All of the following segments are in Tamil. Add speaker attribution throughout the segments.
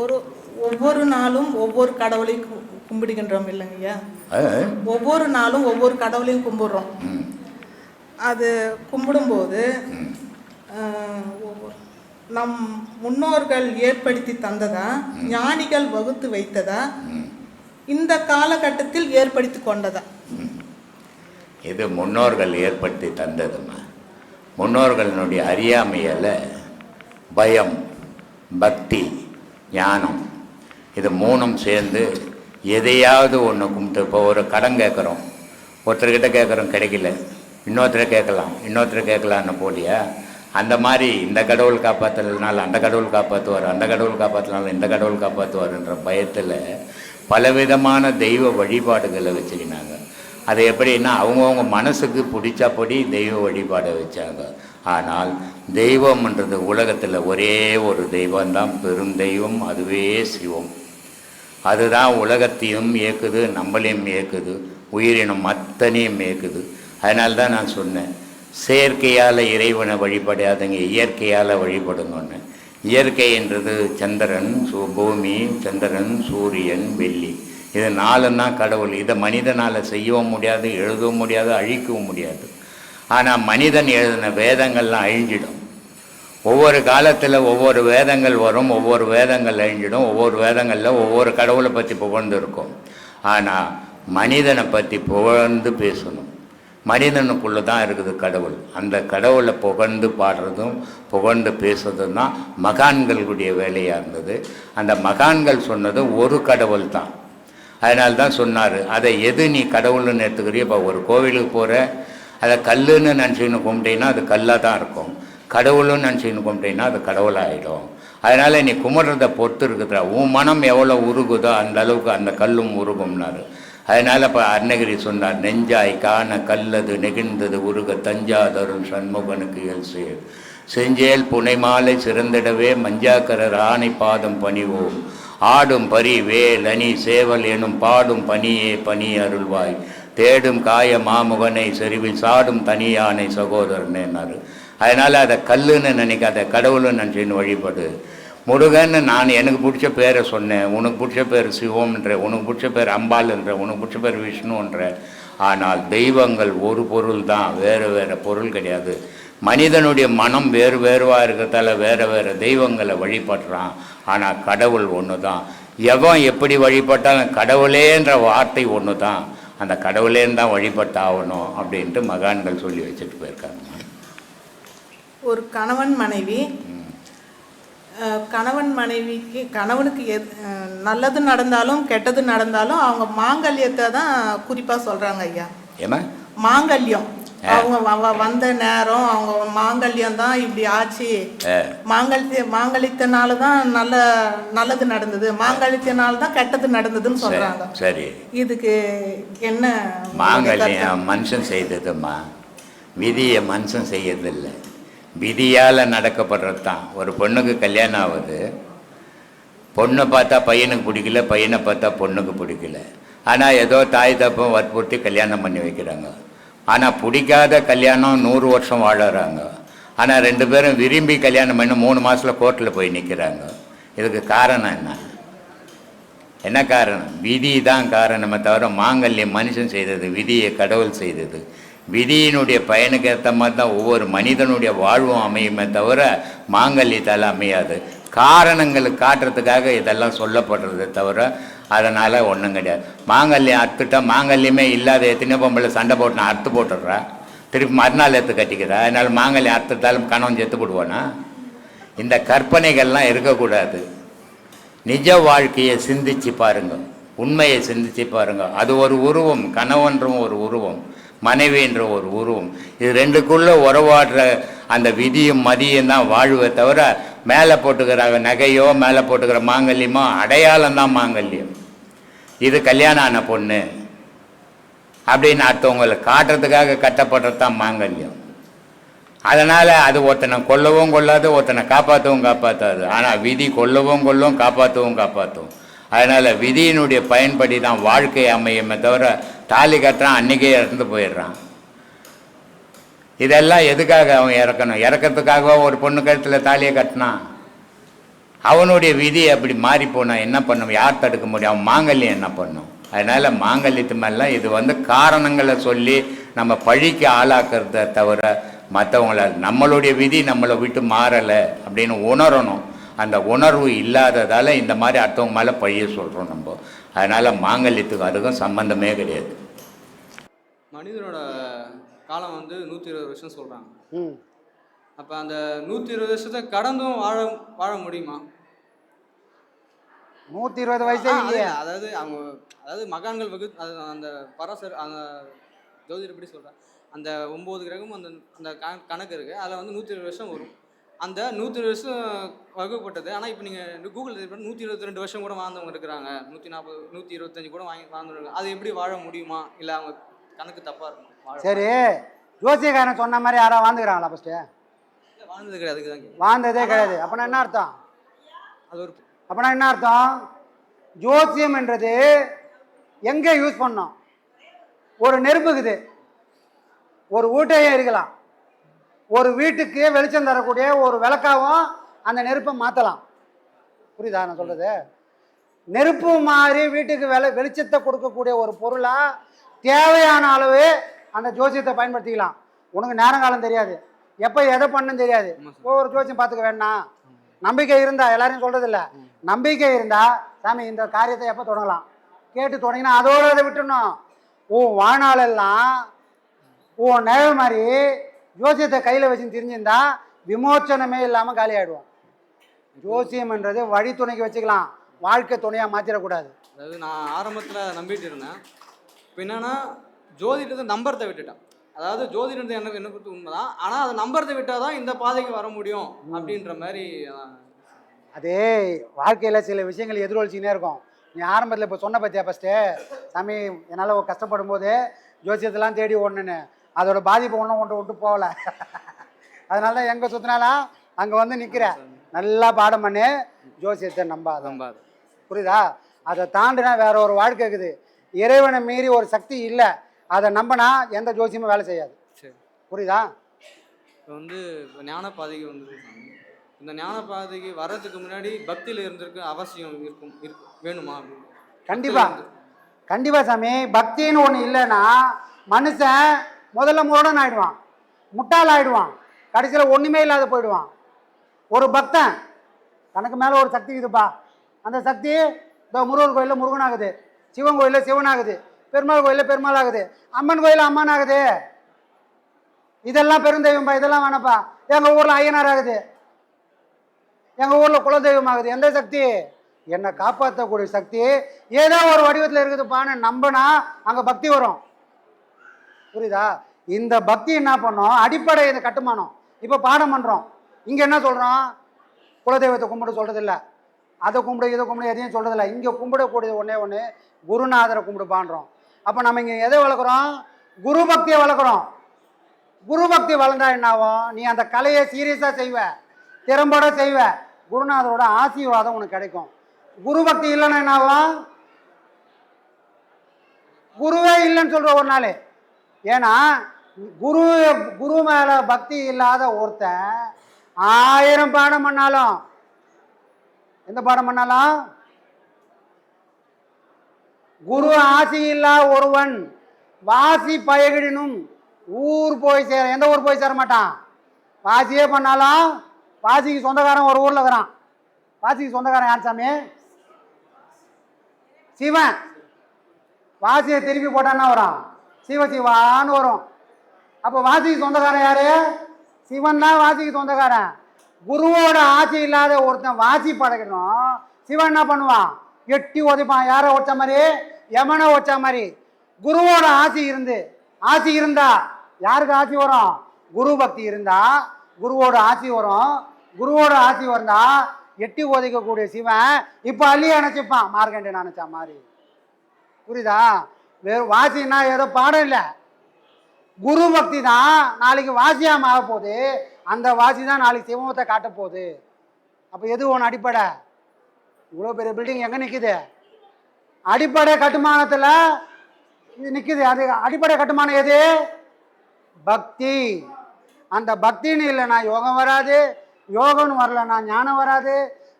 Speaker 1: ஒரு ஒவ்வொரு நாளும் ஒவ்வொரு கடவுளையும் கும்பிடுகின்றோம் இல்லைங்கய்யா? ஒவ்வொரு நாளும் ஒவ்வொரு கடவுளையும் கும்பிடுறோம். அது கும்பிடும்போது நம் முன்னோர்கள் ஏற்படுத்தி தந்ததா? ஞானிகள் வகுத்து வைத்ததா. இந்த காலகட்டத்தில் ஏற்படுத்தி கொண்டதா?
Speaker 2: இது முன்னோர்கள் ஏற்படுத்தி தந்ததுமா முன்னோர்களுடைய அறியாமையால் பயம் பக்தி ஞானம். இது மூணும் சேர்ந்து எதையாவது ஒன்று கும்பிட்டு இப்போ ஒரு கடன் கேட்குறோம். ஒருத்தர்கிட்ட கேட்குறோம் கிடைக்கல. இன்னொருத்தரை கேட்கலாம் இன்னொருத்தரை கேட்கலான்னு போலியா? அந்த மாதிரி இந்த கடவுள் காப்பாற்றுறதுனால அந்த கடவுள் காப்பாற்றுவார் அந்த கடவுள் காப்பாற்றினாலும் இந்த கடவுள் காப்பாற்றுவார்ன்ற பயத்தில் பலவிதமான தெய்வ வழிபாடுகளை வச்சுக்கினாங்க. அது எப்படின்னா அவங்கவுங்க மனசுக்கு பிடிச்சபடி தெய்வ வழிபாடை வச்சாங்க. ஆனால் தெய்வம்ன்றது உலகத்தில் ஒரே ஒரு தெய்வம்தான் பெரும் தெய்வம் அதுவே சிவம். அதுதான் உலகத்தையும் இயக்குது நம்மளையும் இயக்குது உயிரினம் அத்தனையும் இயக்குது அதனால தான் நான் சொன்னேன் செயற்கையால் இறைவனை வழிபடாதங்க இயற்கையால் வழிபடுங்கன்னு இயற்கைன்றது சந்திரன் சூ பூமி சந்திரன் சூரியன் வெள்ளி. இது நாலுன்னா கடவுள். இதை மனிதனால் செய்யவும் முடியாது எழுதவும் முடியாது அழிக்கவும் முடியாது. ஆனால் மனிதன் எழுதின வேதங்கள்லாம் அழிஞ்சிடும். ஒவ்வொரு காலத்தில் ஒவ்வொரு வேதங்கள் வரும் ஒவ்வொரு வேதங்கள் அழிஞ்சிடும் ஒவ்வொரு வேதங்களில் ஒவ்வொரு கடவுளை பற்றி புகழ்ந்து இருக்கும் ஆனால் மனிதனை பற்றி புகழ்ந்து பேசணும். மனிதனுக்குள்ளே தான் இருக்குது கடவுள். அந்த கடவுளை புகழ்ந்து பாடுறதும் புகழ்ந்து பேசுறதும் தான் மகான்களுடைய வேலையாக இருந்தது. அந்த மகான்கள் சொன்னது ஒரு கடவுள் தான். அதனால்தான் சொன்னார் அதை எது நீ கடவுள்னு எடுத்துக்கிறியோ இப்போ ஒரு கோவிலுக்கு போகிற அதை கல்லுன்னு நினச்சின்னு கும்பிட்டீங்கன்னா அது கல்லாக தான் இருக்கும். கடவுள்னு நினச்சின்னு கும்பிட்டீங்கன்னா அது கடவுளாகிடும் அதனால் நீ கும்பிட்றத பொறுத்து இருக்குதுடா உன் மனம் எவ்வளோ உருகுதோ அந்த அளவுக்கு அந்த கல்லும் உருகும்னாரு. அதனால் இப்போ அருணகிரி சொன்னார் நெஞ்சாய் காண கல்லது நெகிழ்ந்தது உருக தஞ்சாதரும் சண்முகனுக்கு எல் செஞ்சேல் செஞ்சேல் புனைமாலை சிறந்திடவே மஞ்சாக்கரர் ஆணை பாதம் பணிவோம். ஆடும் பரி வேல் அணி சேவல் எனும் பாடும் பனியே பனி அருள்வாய். தேடும் காய மாமுகனை செறிவில் சாடும் தனியானை சகோதரனேனாரு அதனால் அதை கல்லுன்னு நினைக்காத கடவுள்னு நினச்சின்னு வழிபடு. முருகன்னு நான் எனக்கு பிடிச்ச பேரை சொன்னேன். உனக்கு பிடிச்ச பேர் சிவம்ன்ற உனக்கு பிடிச்ச பேர் அம்பாள்ன்ற உனக்கு பிடிச்ச பேர் விஷ்ணுன்ற. ஆனால் தெய்வங்கள் ஒரு பொருள் தான் வேறு வேறு பொருள் கிடையாது. மனிதனுடைய மனம் வேறு வேறுவாக இருக்கிறதால வேறு வேறு தெய்வங்களை வழிபடுறான். ஆனால் கடவுள் ஒன்று தான் எவன் எப்படி வழிபட்டாலும் கடவுளேன்ற வார்த்தை ஒன்று தான் அந்த கடவுளேன்னு தான் வழிபட்டாகணும் அப்படின்ட்டு மகான்கள் சொல்லி வச்சுட்டு போயிருக்காங்க.
Speaker 1: ஒரு கணவன் மனைவி கணவன் மனைவிக்கு கணவனுக்கு எது நல்லது நடந்தாலும் கெட்டது நடந்தாலும் அவங்க மாங்கல்யத்தை தான் குறிப்பாக சொல்கிறாங்க ஐயா.
Speaker 2: ஏமா
Speaker 1: மாங்கல்யம். அவங்க வந்த நேரம் அவங்க மாங்கல்யம் தான் இப்படி ஆச்சு. மாங்கல்ய மாங்கல்யத்தினால தான் நல்ல நல்லது நடந்தது. மாங்கல்யத்தினால தான் கெட்டது நடந்ததுன்னு சொல்றாங்க.
Speaker 2: சரி.
Speaker 1: இதுக்கு என்ன
Speaker 2: மாங்கல்யம் மனுஷன் செய்ததும்மா. விதியை மனுஷன் செய்யறதில்ல. விதியால் நடக்கப்படுறது தான் ஒரு பொண்ணுக்கு கல்யாணம் ஆகுது. பொண்ணை பார்த்தா பையனுக்கு பிடிக்கல பையனை பார்த்தா பொண்ணுக்கு பிடிக்கல. ஆனால் ஏதோ தாய் தப்பம் வற்புறுத்தி கல்யாணம் பண்ணி வைக்கிறாங்க. ஆனால் பிடிக்காத கல்யாணம் நூறு வருஷம் வாழறாங்க. ஆனால் ரெண்டு பேரும் விரும்பி கல்யாணம் பண்ணி மூணு மாதத்தில் கோர்ட்டில் போய் நிற்கிறாங்க இதுக்கு காரணம் என்ன? என்ன காரணம்? விதி தான் காரணமே தவிர மாங்கல்யம் மனுஷன் செய்தது விதியை கடவுள் செய்தது. விதியினுடைய பயனுக்கு ஏற்ற மாதிரி தான் ஒவ்வொரு மனிதனுடைய வாழ்வும் அமையுமே தவிர மாங்கல்யத்தால் அமையாது. காரணங்களை காட்டுறதுக்காக இதெல்லாம் சொல்லப்படுறதே தவிர அதனால் ஒன்றும் கிடையாது. மாங்கல்யம் அறுத்துட்டா மாங்கல்யமே இல்லாத எத்தனையோ பொம்பளை சண்டை போட்டு நான் அறுத்து போட்டுடுறா. திருப்பி மறுநாள் எடுத்து கட்டிக்கிறா. அதனால் மாங்கல்யம் அறுத்துட்டாலும் கணவன் செத்து போடுவானா? இந்த கற்பனைகள்லாம் இருக்கக்கூடாது. நிஜ வாழ்க்கையை சிந்திச்சு பாருங்க. உண்மையை சிந்திச்சு பாருங்க. அது ஒரு உருவம். கணவன்றும் ஒரு உருவம். மனைவின்ற ஒரு உருவம். இது ரெண்டுக்குள்ளே உறவாடுற அந்த விதியும் மதியம் தான் வாழ்வை தவிர மேலே போட்டுக்கிற நகையோ மேலே போட்டுக்கிற மாங்கல்யமோ அடையாளம் தான் மாங்கல்யம். இது கல்யாணம் ஆன பொண்ணு. அப்படின்னு அடுத்தவங்களை காட்டுறதுக்காக கட்டப்படுறது தான் மாங்கல்யம். அதனால் அது ஒருத்தனை கொல்லவும் கொள்ளாது ஒருத்தனை காப்பாற்றவும் காப்பாற்றாது ஆனால் விதி கொல்லவும் கொல்லும் காப்பாற்றவும் காப்பாற்றும் அதனால் விதியினுடைய பயன்படி தான் வாழ்க்கை அமையுமே தவிர தாலி கட்டுறான் அன்றைக்கே இறந்து போயிடுறான். இதெல்லாம் எதுக்காக அவன் இறக்கணும்? இறக்கிறதுக்காகவா ஒரு பொண்ணு கழுத்தில் தாலியை கட்டினான் அவனுடைய விதி அப்படி மாறி போனா என்ன பண்ணும்? யார் தடுக்க முடியும்? அவன் மாங்கல்யம் என்ன பண்ணும்? அதனால் மாங்கல்யத்து மேலாம் இது வந்து காரணங்களை சொல்லி நம்ம பழிக்கு ஆளாக்குறத தவிர மற்றவங்கள நம்மளுடைய விதி நம்மளை விட்டு மாறலை அப்படின்னு உணரணும். அந்த உணர்வு இல்லாததால் இந்த மாதிரி அடுத்தவங்க மேலே பழிய சொல்கிறோம் நம்ம. அதனால் மாங்கல்யத்துக்கு அதுக்கும் சம்பந்தமே கிடையாது.
Speaker 3: மனிதனோட காலம் வந்து நூற்றி இருபது வருஷம் சொல்கிறாங்க அப்போ அந்த நூற்றி இருபது வருஷத்தை கடந்தும் வாழ வாழ முடியுமா?
Speaker 4: நூற்றி இருபது வயசே இல்லையே.
Speaker 3: அது- அதாவது அவங்க அதாவது மகான்கள் வகு அந்த பரசர் அந்த ஜோதிடர் எப்படி சொல்கிறேன் அந்த ஒம்பது கிரகமும் அந்த அந்த கண- கணக்கு இருக்குது அதில் வந்து நூற்றி இருபது வருஷம் வரும். அந்த நூற்றி இருபது வருஷம் வகுப்பட்டது ஆனால் இப்போ நீங்கள் கூகுள் நூற்றி இருபத்தி ரெண்டு வருஷம் கூட வாழ்ந்தவங்க இருக்கிறாங்க. நூற்றி நாற்பது நூற்றி இருபத்தஞ்சு கூட வாங்கி வாழ்ந்தவங்க. அது எப்படி வாழ முடியுமா? இல்லை அவங்க கணக்கு தப்பாக இருக்கும்.
Speaker 4: சரி. ஜோசியக்காரன் சொன்ன மாதிரி யாரா வாழ்ந்துக்கிறாங்களா
Speaker 3: இல்ல, வாழ்ந்தது கிடையாது.
Speaker 4: வாழ்ந்ததே கிடையாது. அப்போனா என்ன அர்த்தம்?
Speaker 3: அது ஒரு
Speaker 4: அப்போனா என்ன அர்த்தம்? ஜோசியம் என்றது எங்கே யூஸ் பண்ணோம்? ஒரு நெருப்புக்குது. ஒரு வீட்டையே இருக்கலாம். ஒரு வீட்டுக்கு வெளிச்சம் தரக்கூடிய ஒரு விளக்காவும் அந்த நெருப்பை மாற்றலாம் புரியுதா நான் சொல்கிறது நெருப்பு மாதிரி வீட்டுக்கு வெள வெளிச்சத்தை கொடுக்கக்கூடிய ஒரு பொருளாக தேவையான அளவு அந்த ஜோசியத்தை பயன்படுத்திக்கலாம். உனக்கு நேரங்காலம் தெரியாது. எப்போ எதை பண்ணணும் தெரியாது. ஒவ்வொரு ஜோசியம் பார்த்துக்க வேணாம் நம்பிக்கை இருந்தா எல்லாரையும் சொல்றது இல்ல நம்பிக்கை இருந்தா சாமி இந்த காரியத்தை எப்போ தொடங்கலாம்? கேட்டு தொடங்கினா அதோட அதை விட்டுணும் உன் வாழ்நாளெல்லாம் உன் நிழல் மாதிரி ஜோசியத்தை கையில் வச்சு தெரிஞ்சிருந்தா விமோச்சனமே இல்லாமல் காலி ஆயிடுவோம் ஜோசியம்ன்றது வழி துணைக்கு வச்சுக்கலாம். வாழ்க்கை துணையாக மாற்றிடக்கூடாது
Speaker 3: அதாவது நான் ஆரம்பத்தில் நம்பிட்டு இருந்தேன். இப்போ என்னன்னா ஜோதிடத்தை நம்புறதை விட்டுட்டேன். அதாவது ஜோதிடத்தை எனக்கு என்ன பொறுத்து உண்மைதான் ஆனால் அதை நம்புறதை விட்டால் தான் இந்த பாதைக்கு வர முடியும் அப்படின்ற மாதிரி
Speaker 4: அதே வாழ்க்கையில் சில விஷயங்கள் எதிரொலிச்சிக்கினே இருக்கும். நீ ஆரம்பத்தில் இப்போ சொன்ன பத்தியா ஃபஸ்ட்டு சாமி என்னால் கஷ்டப்படும் போது ஜோசியத்தெல்லாம் தேடி ஓடணுன்னு அதோட பாதிப்பு ஒன்றும் கொண்டு விட்டு போகல. அதனால தான் எங்கே சுற்றினாலும் அங்கே வந்து நிற்கிற நல்லா பாடம் பண்ணு. ஜோசியத்தை நம்பாத.
Speaker 3: நம்பாது.
Speaker 4: புரியுதா? அதை தாண்டினா வேற ஒரு வாழ்க்கை இருக்குது. இறைவனை மீறி ஒரு சக்தி இல்லை. அதை நம்பினா எந்த ஜோசியமும் வேலை செய்யாது.
Speaker 3: சரி.
Speaker 4: புரியுதா?
Speaker 3: இப்போ வந்து ஞான பாதைக்கு வந்து இந்த ஞான பாதைக்கு வர்றதுக்கு முன்னாடி பக்தியில் இருந்திருக்க அவசியம் இருக்கும் இருக்கும் வேணுமா அப்படின்னு.
Speaker 4: கண்டிப்பா. கண்டிப்பா சாமி. பக்தின்னு ஒன்று இல்லைன்னா மனுஷன் முதல்ல முரடன் ஆயிடுவான். முட்டாள் ஆயிடுவான். கடைசியில் ஒன்றுமே இல்லாத போயிடுவான். ஒரு பக்தன் தனக்கு மேலே ஒரு சக்தி இருக்குப்பா அந்த சக்தி இந்த முருகன் கோயிலில் முருகன் ஆகுது சிவன் கோயிலில் சிவன் ஆகுது பெருமாள் கோயிலில் பெருமாள் ஆகுது அம்மன் கோயிலில் அம்மன் ஆகுது இதெல்லாம் பெருந்தெய்வம்பா இதெல்லாம் வேணப்பா. எங்கள் ஊரில் ஐயனார் ஆகுது எங்கள் ஊரில் குலதெய்வம் ஆகுது எந்த சக்தி? என்னை காப்பாற்றக்கூடிய சக்தி. ஏதோ ஒரு வடிவத்தில் இருக்குதுப்பான்னு நம்பினா அங்கே பக்தி வரும். புரியுதா? இந்த பக்தி என்ன பண்ணோம்? அடிப்படை இந்த கட்டுமானம். இப்போ பாடம் பண்ணுறோம் இங்கே என்ன சொல்கிறோம் குலதெய்வத்தை கும்பிட சொல்கிறதில்ல அதை கும்பிடு இதை கும்பிடு எதையும் சொல்கிறதில்ல இங்கே கும்பிடக்கூடியது ஒன்றே ஒன்று குருநாதரை கும்பிடுப்பான்றோம் அப்போ நம்ம இங்கே எதை வளர்க்குறோம்? குரு பக்தியை வளர்க்குறோம். குரு பக்தி வளர்ந்தா என்ன நீ அந்த கலையை சீரியஸாக செய்வ. திறம்பட செய்வ. குருநாதரோட ஆசீர்வாதம் உனக்கு கிடைக்கும். குரு பக்தி இல்லைன்னா என்ன குருவே இல்லைன்னு சொல்கிற ஒரு நாள். ஏன்னா குரு குரு மேலே பக்தி இல்லாத ஒருத்தன் ஆயிரம் பாடம் பண்ணாலும் எந்த பாடம் பண்ணாலும்? குரு ஆசியில்லா ஒருவன் வாசி பயகிடினும் ஊர் போய் சேர எந்த ஊர் போய் சேர மாட்டான்? வாசியே பண்ணாலும். வாசிக்கு சொந்தக்காரன் ஒரு ஊரில் இருக்கிறான். வாசிக்கு சொந்தக்காரன் யார் சாமி? சிவன். வாசியை திருப்பி போட்டான்னா வரும்? சிவ சிவான்னு வரும். அப்போ வாசிக்கு சொந்தக்காரன் யாரு? சிவன் தான் வாசிக்கு சொந்தக்காரன். குருவோட ஆசை இல்லாத ஒருத்தன் வாசி பழகணும். சிவன் என்ன பண்ணுவான்? எட்டி உதைப்பான். யாரை வச்ச மாதிரி? யமனை வச்ச மாதிரி. குருவோட ஆசை இருந்து. ஆசை இருந்தா யாருக்கு ஆசை வரும்? குரு பக்தி இருந்தா குருவோட ஆசி வரும். குருவோட ஆசி வந்தா எட்டி உதைக்கக்கூடிய சிவன் இப்போ அள்ளி அணைச்சிப்பான். மார்க்கண்டேன் நினச்சா மாதிரி. புரியுதா? வெறும் வாசின்னா ஏதோ பாடம் இல்லை. குரு பக்தி தான் நாளைக்கு வாசியா மாற போகுது அந்த வாசி தான் நாளைக்கு சிவமத்தை காட்ட போகுது. அப்போ எது ஒன்று அடிப்படை? இவ்வளோ பெரிய பில்டிங் எங்கே நிற்குது அடிப்படை கட்டுமானத்தில் இது நிற்குது அது அடிப்படை கட்டுமானம் எது? பக்தி. அந்த பக்தின்னு இல்லைனா யோகம் வராது. யோகம்னு வரலன்னா ஞானம் வராது.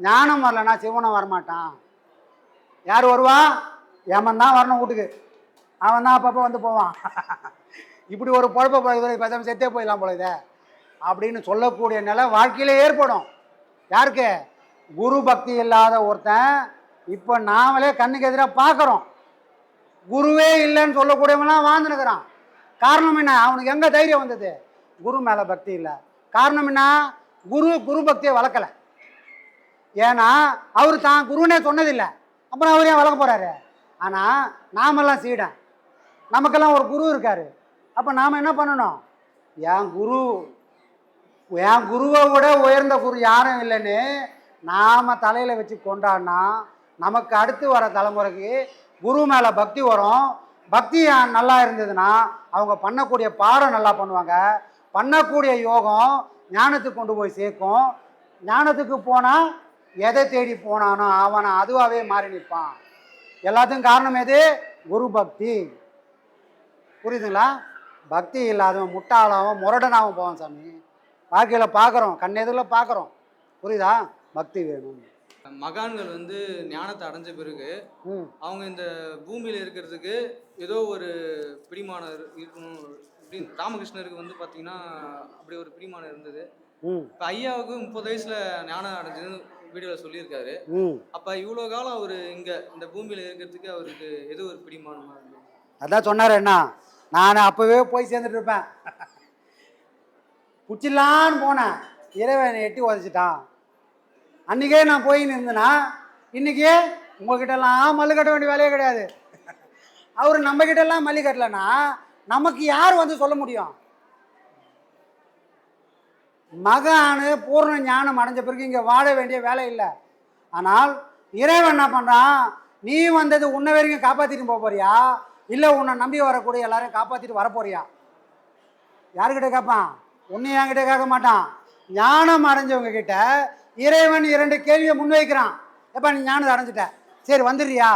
Speaker 4: ஞானம் வரலன்னா சிவனும் வரமாட்டான். யார் வருவா? ஏமன் தான் வரணும் வீட்டுக்கு. அவன் தான் அப்பப்போ வந்து போவான். இப்படி ஒரு பொழப்ப போய் பேசாமல் செத்தே போயிடலாம் போல இதை. அப்படின்னு சொல்லக்கூடிய நிலை வாழ்க்கையில் ஏற்படும். யாருக்கு? குரு பக்தி இல்லாத ஒருத்தன் இப்போ நாமளே கண்ணுக்கு எதிராக பார்க்குறோம். குருவே இல்லைன்னு சொல்லக்கூடியவன்லாம் வாழ்ந்துனுக்குறான் காரணம் என்ன? அவனுக்கு எங்கே தைரியம் வந்தது? குரு மேலே பக்தி இல்லை. காரணம் என்ன? குரு குரு பக்தியை வளர்க்கலை. ஏன்னா அவர் தான் குருனே சொன்னதில்லை. அப்புறம் அவர் ஏன் வளர்க்க போகிறாரு ஆனால் நாமெல்லாம் சீடன். நமக்கெல்லாம் ஒரு குரு இருக்கார். அப்போ நாம் என்ன பண்ணணும்? என் குரு என் குருவை விட உயர்ந்த குரு யாரும் இல்லைன்னு நாம் தலையில் வச்சு கொண்டாடினா நமக்கு அடுத்து வர தலைமுறைக்கு குரு மேலே பக்தி வரும். பக்தி நல்லா இருந்ததுன்னா அவங்க பண்ணக்கூடிய பாடம் நல்லா பண்ணுவாங்க. பண்ணக்கூடிய யோகம் ஞானத்துக்கு கொண்டு போய் சேர்க்கும். ஞானத்துக்கு போனால் எதை தேடி போனானோ அவனை அதுவாகவே மாறி நிற்பான். எல்லாத்துக்கும் காரணம் எது? குரு பக்தி. புரியுதுங்களா? பக்தி இல்லாதவன் முட்டாளாவும் முரடனாகவும் போவான் சாமி. வாழ்க்கையில் பார்க்குறோம் கண்ணெதிரில் பார்க்குறோம் புரியுதா? பக்தி வேணும்.
Speaker 3: மகான்கள் வந்து ஞானத்தை அடைஞ்ச பிறகு அவங்க இந்த பூமியில் இருக்கிறதுக்கு ஏதோ ஒரு பிடிமானம் இரு- இருக்கணும். அப்படின்னு ராமகிருஷ்ணருக்கு வந்து பார்த்தீங்கன்னா அப்படி ஒரு பிடிமானம் இருந்தது. இப்போ ஐயாவுக்கு முப்பது வயசில் ஞானம் அடைஞ்சதுன்னு வீடியோவில் சொல்லியிருக்காரு. அப்போ இவ்வளோ காலம் அவர் இங்கே இந்த பூமியில் இருக்கிறதுக்கு அவருக்கு எது ஒரு பிடிமானமாக இருந்தது.
Speaker 4: அதான் சொன்னார் என்ன? நான் அப்போவே போய் சேர்ந்துட்டு இருப்பேன். பிடிச்சிடலான்னு போனேன். இறைவனை எட்டி உதச்சிட்டான். அன்றைக்கே நான் போய் இருந்தேன்னா இன்றைக்கி உங்ககிட்டலாம் மல்லு கட்ட வேண்டிய வேலையே கிடையாது. அவர் நம்மக்கிட்டலாம் மல்லி கட்டலைன்னா நமக்கு யார் வந்து சொல்ல முடியும்? மகானு பூர்ண ஞானம் அடைஞ்ச பிறகு இங்கே வாழ வேண்டிய வேலை இல்லை. ஆனால் இறைவன் என்ன பண்ணுறான் நீ வந்தது உன்னை வரைக்கும் காப்பாற்றிட்டு போக போறியா? இல்லை உன்னை நம்பி வரக்கூடிய எல்லாரையும் காப்பாற்றிட்டு வர போறியா? யாருக்கிட்ட கேட்பான் உன்னை என்கிட்ட கேட்க மாட்டான். ஞானம் அடைஞ்சவங்க கிட்ட இறைவன் இரண்டு கேள்வியை முன்வைக்கிறான். எப்பா நீ ஞானத்தை அடைஞ்சிட்ட? சரி வந்துடுறியா?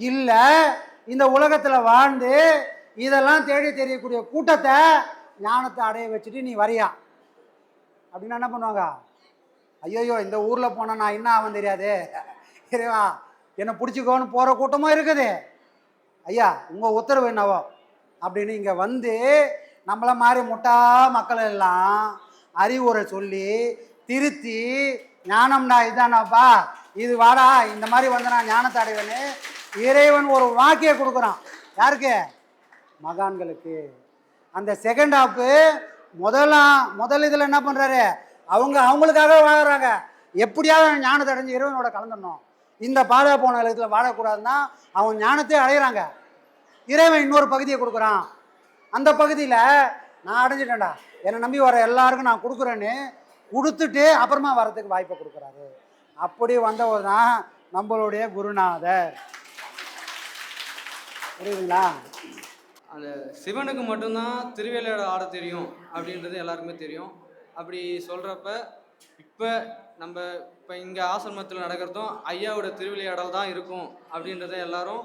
Speaker 4: இல்லை இந்த உலகத்தில் வாழ்ந்து இதெல்லாம் தேடி தெரியக்கூடிய கூட்டத்தை ஞானத்தை அடைய வச்சுட்டு நீ வரியா? அப்படின்னா என்ன பண்ணுவாங்க? ஐயோயோ இந்த ஊரில் போனால் நான் என்ன ஆகும் தெரியாது. இறைவா என்னை பிடிச்சிக்கோன்னு போகிற கூட்டமும் இருக்குது. ஐயா உங்கள் உத்தரவு என்னவோ? அப்படின்னு இங்கே வந்து நம்மள மாதிரி முட்டா மக்கள் எல்லாம் அறிவுரை சொல்லி திருத்தி ஞானம்டா இதானாப்பா இது வாடா இந்த மாதிரி வந்து நான் ஞானத்தை அடைவேன்னு இறைவன் ஒரு வாக்கியை கொடுக்குறான். யாருக்கு? மகான்களுக்கு. அந்த செகண்ட் ஹாப்பு முதலாம் முதல் இதில் என்ன பண்ணுறாரு அவங்க அவங்களுக்காக வாழறாங்க. எப்படியாவது ஞானத்தை அடைஞ்சு இறைவனோட கலந்துடணும். இந்த பாதை போன இடத்துல வாழக்கூடாதுன்னா அவங்க ஞானத்தை அடையிறாங்க. இறைவன் இன்னொரு பகுதியை கொடுக்குறான். அந்த பகுதியில் நான் அடைஞ்சிட்டேன்டா. என்னை நம்பி வர எல்லாருக்கும் நான் கொடுக்குறேன்னு கொடுத்துட்டு அப்புறமா வரதுக்கு வாய்ப்பை கொடுக்குறாரு. அப்படி வந்தவர் தான் நம்மளுடைய குருநாதர். புரியுதுங்களா?
Speaker 3: அந்த சிவனுக்கு மட்டும்தான் திருவிளையாட ஆட தெரியும் அப்படின்றது எல்லாருக்குமே தெரியும். அப்படி சொல்கிறப்ப இப்போ நம்ம இப்போ இங்கே ஆசிரமத்தில் நடக்கிறதும் ஐயாவோட திருவிளையாடல் தான் இருக்கும் அப்படின்றத எல்லாரும்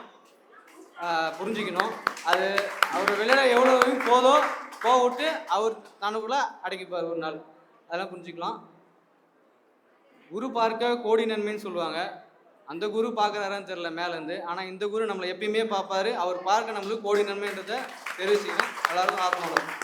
Speaker 3: புரிஞ்சுக்கணும். அது அவர் வெளியில் எவ்வளோ போதோ போக விட்டு அவர் தனக்குள்ளே அடக்கிப்பார் ஒரு நாள். அதெல்லாம் புரிஞ்சுக்கலாம். குரு பார்க்க கோடி நன்மைன்னு சொல்லுவாங்க. அந்த குரு பார்க்குறாரான்னு தெரில மேலேருந்து. ஆனால் இந்த குரு நம்மளை எப்பயுமே பார்ப்பாரு. அவர் பார்க்க நம்மளுக்கு கோடி நன்மைன்றதை தெரிவிச்சுக்கணும். எல்லாருக்கும் ஆத்மாவில்